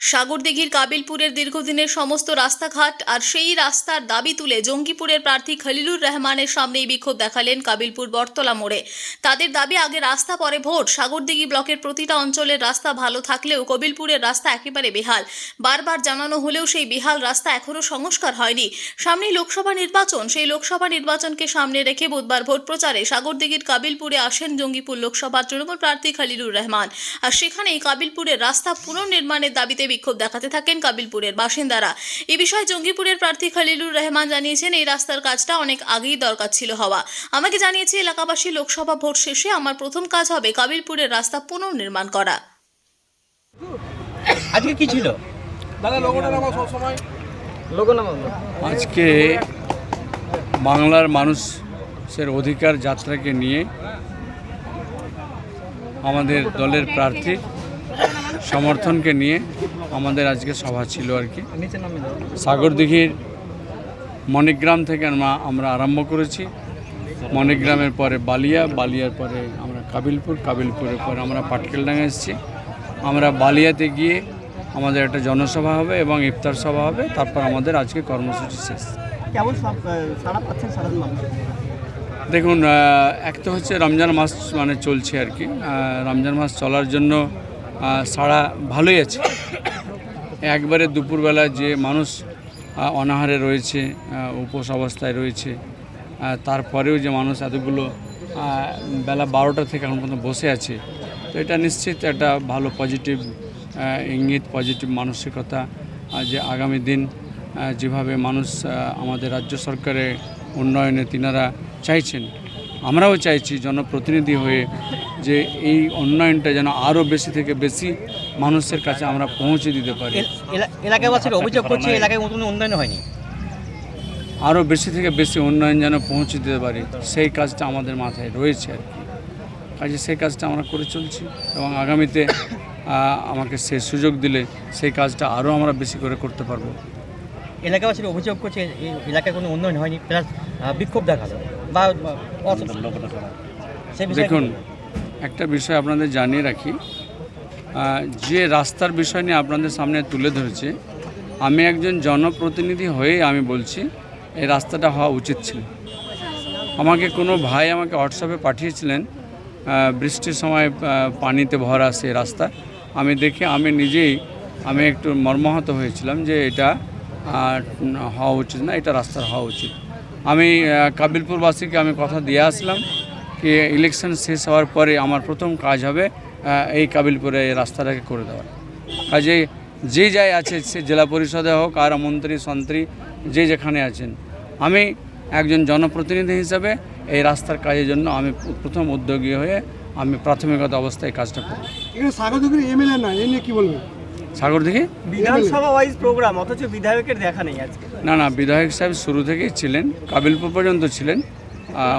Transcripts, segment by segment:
সাগরদিঘির কাবিলপুরের দীর্ঘদিনের সমস্ত রাস্তাঘাট আর সেই রাস্তার দাবি তুলে জঙ্গিপুরের প্রার্থী খলিলুর রহমানের সামনেই বিক্ষোভ দেখালেন কাবিলপুর বটতলা মোড়ে। তাদের দাবি, আগে রাস্তা, পরে ভোট। সাগরদিঘি ব্লকের প্রতিটা অঞ্চলের রাস্তা ভালো থাকলেও কবিলপুরের রাস্তা একেবারে বেহাল। বারবার জানানো হলেও সেই বেহাল রাস্তা এখনও সংস্কার হয়নি। সামনেই লোকসভা নির্বাচন। সেই লোকসভা নির্বাচনকে সামনে রেখে বুধবার ভোট প্রচারে সাগরদিঘির কাবিলপুরে আসেন জঙ্গিপুর লোকসভার তৃণমূল প্রার্থী খালিলুর রহমান। আর সেখানেই কাবিলপুরের রাস্তা পুনর্নির্মাণের দাবিতে বিক্ষোভ দেখাতে থাকেন কাবিলপুরের বাসিন্দারা। এ বিষয়ে জঙ্গিপুরের প্রার্থী খালিলুর রহমান জানিয়েছেন এই রাস্তার কাজটা অনেক আগেই দরকার ছিল হওয়া। আমাকে জানিয়েছে এলাকাবাসী লোকসভা ভোট শেষে আমার প্রথম কাজ হবে কাবিলপুরের রাস্তা পুনর্নির্মাণ করা। আজকে কি ছিল? আজকে বাংলার মানুষের অধিকার যাত্রাকে নিয়ে আমাদের দলের প্রার্থী সমর্থনকে নিয়ে আমাদের আজকে সভা ছিল আর কি। সাগরদিঘির মণিগ্রাম থেকে আমরা আমরা আরম্ভ করেছি। মণিগ্রামের পরে বালিয়া বালিয়ার পরে আমরা কাবিলপুর কাবিলপুরের পরে আমরা পাটকেলডাঙ্গা এসেছি। আমরা বালিয়াতে গিয়ে আমাদের একটা জনসভা হবে এবং ইফতার সভা হবে তারপর আমাদের আজকে কর্মসূচি শেষ। দেখুন এক তো হচ্ছে রমজান মাস মানে চলছে আর কি। রমজান মাস চলার জন্য সাড়া ভালোই আছে। একবারে দুপুরবেলা যে মানুষ অনাহারে রয়েছে উপোস অবস্থায় রয়েছে তারপরেও যে মানুষ এতগুলো বেলা বারোটা থেকে এখন পর্যন্ত বসে আছে, তো এটা নিশ্চিত একটা ভালো পজিটিভ ইঙ্গিত পজিটিভ মানসিকতা যে আগামী দিন যেভাবে মানুষ আমাদের রাজ্য সরকারের উন্নয়নে তিনারা চাইছেন। আমরাও চাইছি জনপ্রতিনিধি হয়ে যে এই উন্নয়নটা যেন আরও বেশি থেকে বেশি মানুষের কাছে আমরা পৌঁছে দিতে পারি। এলা- এলাকাবাসীর অভিযোগ করছে এলাকায় মতন উন্নয়ন হয়নি। আরও বেশি থেকে বেশি উন্নয়ন যেন পৌঁছে দিতে পারি সেই কাজটা আমাদের মাথায় রয়েছে আর কি। কাজে সেই কাজটা আমরা করে চলছি এবং আগামীতে আমাকে সে সুযোগ দিলে সেই কাজটা আরও আমরা বেশি করে করতে পারব। এলাকাবাসীর অভিযোগ করছে এই এলাকায় কোনো উন্নয়ন হয়নি প্লাস বিক্ষোভ দেখাল দেখুন, একটা বিষয় আপনাদের জানিয়ে রাখি। যে রাস্তার বিষয় নিয়ে আপনাদের সামনে তুলে ধরেছে, আমি একজন জনপ্রতিনিধি হয়ে আমি বলছি, এই রাস্তাটা হওয়া উচিত ছিল। আমাকে কোনো ভাই আমাকে হোয়াটসঅ্যাপে পাঠিয়েছিলেন বৃষ্টির সময় পানিতে ভরা সে রাস্তা। আমি দেখে আমি নিজেই, আমি একটু মর্মাহত হয়েছিলাম যে এটা হওয়া উচিত না, এটা রাস্তার হওয়া উচিত। আমি কাবিলপুরবাসীকে আমি কথা দিয়ে আসলাম কি ইলেকশন শেষ হওয়ার পরে আমার প্রথম কাজ হবে এই কাবিলপুরে এই রাস্তাটাকে করে দেওয়া। কাজে যে যাই আছে, সে জেলা পরিষদে হোক আর মন্ত্রী, সন্ত্রী, যে যেখানে আছেন, আমি একজন জনপ্রতিনিধি হিসাবে এই রাস্তার কাজের জন্য আমি প্রথম উদ্যোগী হয়ে আমি প্রাথমিকতা অবস্থায় কাজটা করি এখানে সাগরদুগির এমএলএ না এ নিয়ে কি বলবেন? সাগর দেখি বিধানসভা ওয়াইজ প্রোগ্রাম অথচ বিধায়কের দেখা নেই আজকে। না না বিধায়ক সাহেব শুরু থেকেই ছিলেন কাবিলপুর পর্যন্ত ছিলেন।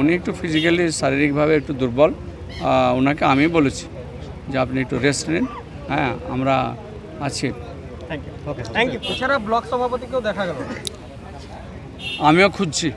উনি একটু ফিজিক্যালি শারীরিকভাবে একটু দুর্বল। ওনাকে আমি বলেছি যে আপনি একটু রেস্ট নিন। হ্যাঁ আমরা আছি। Thank you okay thank you এছাড়া ব্লক সভাপতিকেও দেখা গেল। আমিও খুঁজছি।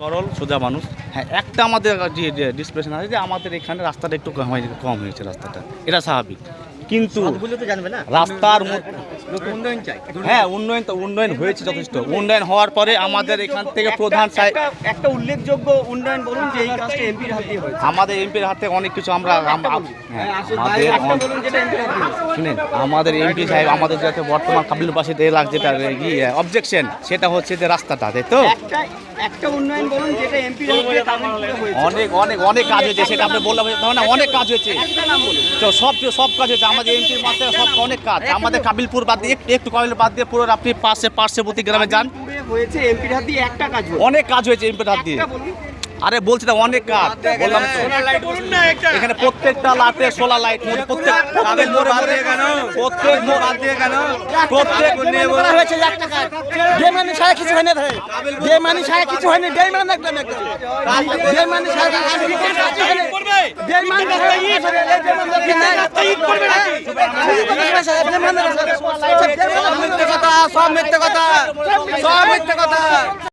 সরল সোজা মানুষ। হ্যাঁ একটা আমাদের যে ডিসপ্রেশন আছে যে আমাদের এখানে রাস্তাটা একটু কম হয়েছে কম হয়েছে রাস্তাটা। এটা স্বাভাবিক। কিন্তু রাস্তার হ্যাঁ উন্নয়ন তো উন্নয়ন হয়েছে যথেষ্ট। উন্নয়ন হওয়ার পরে আমাদের এখান থেকে প্রধান একটা উল্লেখযোগ্য উন্নয়ন বলুন যে এই কাজটা এমপির হাত হয়েছে। আমাদের এমপির হাতে অনেক কিছু আমরা আম- আম- হ্যাঁ, হয়েছে। শুনেন আমাদের এমপি সাহেব আমাদের যাতে বর্তমান কাবিলবাসীতে এলাকা যেটা অবজেকশন সেটা হচ্ছে যে রাস্তাটা তাই তো? হয়েছে অনেক অনেক অনেক কাজ হয়েছে সেটা আপনি বললাম না অনেক কাজ হয়েছে। সব সব কাজ হচ্ছে আমাদের এমপির মাত্রা সব অনেক কাজ আমাদের কাবিলপুর বাদ দিয়ে একটু একটু কাবিল বাদ দিয়ে পুরো আপনি পাশে পার্শ্ববর্তী গ্রামে যান। হয়েছে এমপির হাত দিয়ে একটা কাজ অনেক কাজ হয়েছে এমপির হাত দিয়ে। আরে বলছি না অনেক কাজ বললাম এখানে প্রত্যেকটা লাইটে সোলার লাইট প্রত্যেক প্রত্যেক মোড়ে মোড়ে প্রত্যেক মোড় প্রত্যেক হয়েছে একটা কাজ যে মানে সারা কিছু হয়নি ধরে যে মানে সারা কিছু হয়নি যে মানে যে মানে কিছু যে মানে মানে কথা সব মিথ্যে কথা সব মিথ্যে কথা